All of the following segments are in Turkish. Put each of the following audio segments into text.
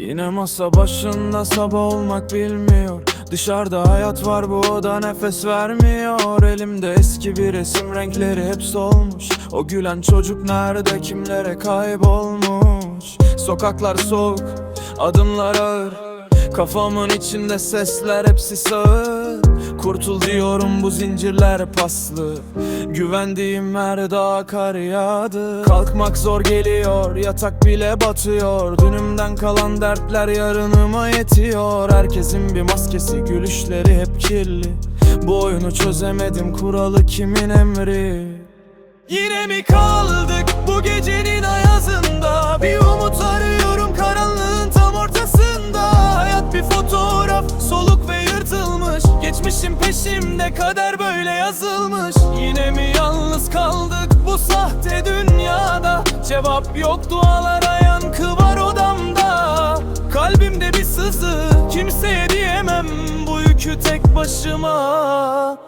Yine masa başında sabah olmak bilmiyor. Dışarıda hayat var bu oda nefes vermiyor. Elimde eski bir resim renkleri hep solmuş. O gülen çocuk nerede kimlere kaybolmuş? Sokaklar soğuk adımlar ağır. Kafamın içinde sesler hepsi sağır Kurtul diyorum bu zincirler paslı. Güvendiğim her dağ kar yağdı. Kalkmak zor geliyor yatak bile batıyor. Dünümden kalan dertler yarınıma yetiyor. Herkesin bir maskesi gülüşleri hep kirli. Bu oyunu çözemedim kuralı kimin emri? Yine mi kaldık bu gecenin ayazında? Bir umut Geçmişim peşimde kader böyle yazılmış. Yine mi yalnız kaldık bu sahte dünyada? Cevap yok dualara yankı var odamda. Kalbimde bir sızı kimseye diyemem Bu yükü tek başıma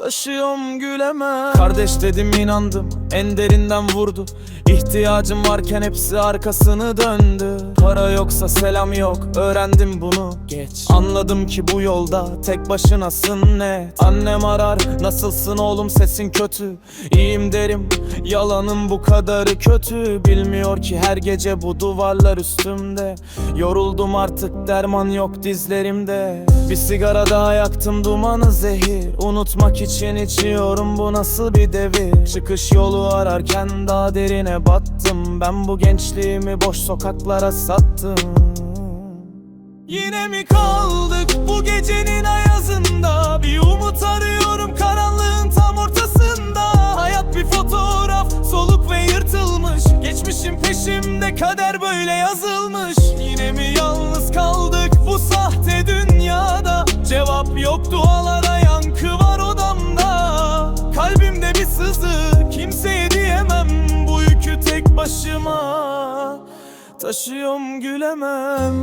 Taşıyorum gülemem Kardeş dedim inandım en derinden vurdu. İhtiyacım varken hepsi arkasını döndü. Para yoksa selam yok öğrendim bunu. Geç. Anladım ki bu yolda tek başınasın net. Annem arar nasılsın oğlum sesin kötü. İyiyim derim yalanın bu kadarı kötü. Bilmiyor ki her gece bu duvarlar üstümde. Yoruldum artık derman yok dizlerimde. Bir sigara daha yaktım dumanı zehir. Unutmak için içiyorum bu nasıl bir devir? Çıkış yolu ararken daha derine battım. Ben bu gençliğimi boş sokaklara sattım. Yine mi kaldık bu gecenin ayazında? Bir umut arıyorum karanlığın tam ortasında. Hayat bir fotoğraf soluk ve yırtılmış. Geçmişim peşimde kader böyle yazılmış. Yine mi yalnız kaldık bu sahte dünyada? Cevap yok dualara Sızı kimseye diyemem Bu yükü tek başıma. Taşıyorum gülemem